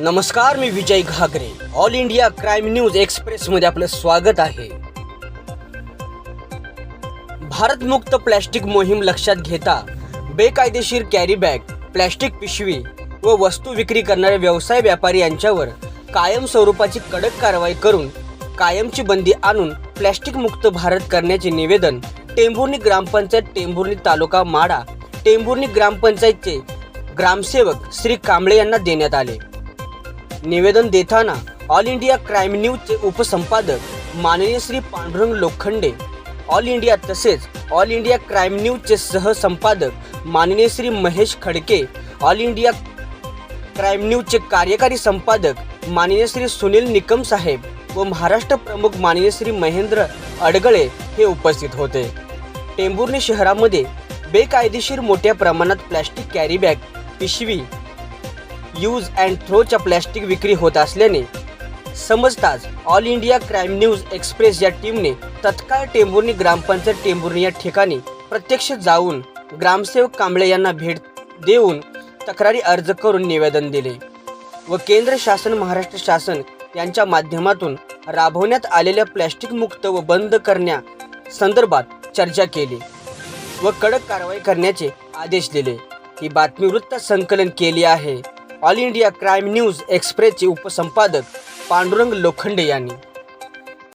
नमस्कार मी Vijay Ghagare. All India crime news express मध्ये आपलं स्वागत आहे. भारतमुक्त प्लॅस्टिक मोहीम लक्षात घेता बेकायदेशीर कॅरी बॅग प्लॅस्टिक पिशवी व वस्तू विक्री करणारे व्यवसाय व्यापारी यांच्यावर कायम स्वरूपाची कडक कारवाई करून कायमची बंदी आणून प्लॅस्टिक मुक्त भारत करण्याचे निवेदन टेंभुर्णी ग्रामपंचायत टेंभुर्णी तालुका माडा टेंभुर्णी ग्रामपंचायतचे ग्रामसेवक श्री कांबळे यांना देण्यात आले. निवेदन देताना ऑल इंडिया क्राईम न्यूजचे उपसंपादक माननीय श्री पांडुरंग लोखंडे ऑल इंडिया तसेच ऑल इंडिया क्राईम न्यूजचे सहसंपादक माननीय Shri Mahesh Khadke all India crime न्यूजचे कार्यकारी संपादक माननीय श्री सुनील निकम साहेब व महाराष्ट्र प्रमुख माननीय श्री महेंद्र अडगळे हे उपस्थित होते. टेंभुर्णी शहरामध्ये बेकायदेशीर मोठ्या प्रमाणात प्लॅस्टिक कॅरीबॅग पिशवी यूज अँड थ्रोच्या प्लॅस्टिक विक्री होत असल्याने समजताच all India crime news express या टीमने तत्काळ टेंभुर्णी ग्रामपंचायत टेंभुर्णी या ठिकाणी प्रत्यक्ष जाऊन ग्रामसेवक कांबळे यांना भेट देऊन तक्रारी अर्ज करून निवेदन दिले व केंद्र शासन महाराष्ट्र शासन यांच्या माध्यमातून राबवण्यात आलेल्या प्लॅस्टिक मुक्त व बंद करण्या संदर्भात चर्चा केली व कडक कारवाई करण्याचे आदेश दिले. ही बातमी वृत्त संकलन केली आहे. ऑल इंडिया क्राईम न्यूज एक्सप्रेसचे उपसंपादक पांडुरंग लोखंडे यांनी.